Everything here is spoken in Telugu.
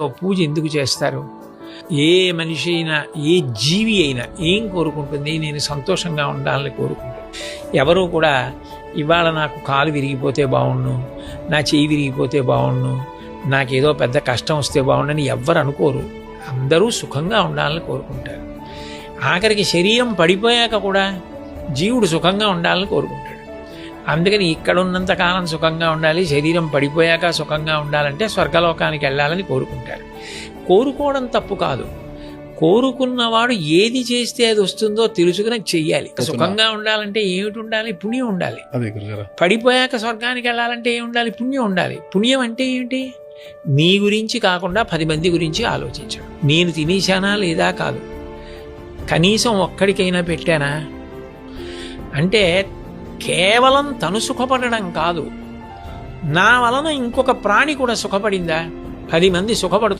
పూజ ఎందుకు చేస్తారు? ఏ మనిషి అయినా ఏ జీవి అయినా ఏం కోరుకుంటుంది? నేను సంతోషంగా ఉండాలని కోరుకుంటుంది. ఎవరూ కూడా ఇవాళ నాకు కాలు విరిగిపోతే బాగుండు నా చేయి విరిగిపోతే బాగుండు నాకేదో పెద్ద కష్టం వస్తే బాగుండని ఎవ్వరు అనుకోరు. అందరూ సుఖంగా ఉండాలని కోరుకుంటారు. ఆఖరికి శరీరం పడిపోయాక కూడా జీవుడు సుఖంగా ఉండాలని కోరుకుంటాడు. అందుకని ఇక్కడ ఉన్నంత కాలం సుఖంగా ఉండాలి శరీరం పడిపోయాక సుఖంగా ఉండాలంటే స్వర్గలోకానికి వెళ్ళాలని కోరుకుంటారు. కోరుకోవడం తప్పు కాదు. కోరుకున్నవాడు ఏది చేస్తే అది వస్తుందో తెలుసుకుని చెయ్యాలి. సుఖంగా ఉండాలంటే ఏమిటి ఉండాలి? పుణ్యం ఉండాలి. పడిపోయాక స్వర్గానికి వెళ్ళాలంటే ఏమి ఉండాలి? పుణ్యం ఉండాలి. పుణ్యం అంటే ఏంటి నీ గురించి కాకుండా పది మంది గురించి ఆలోచించడం. నేను తినేశానా లేదా కాదు. కనీసం ఒక్కడికైనా పెట్టానా? అంటే కేవలం తను సుఖపడడం కాదు. నా వలన ఇంకొక ప్రాణి కూడా సుఖపడిందా? పది మంది సుఖపడు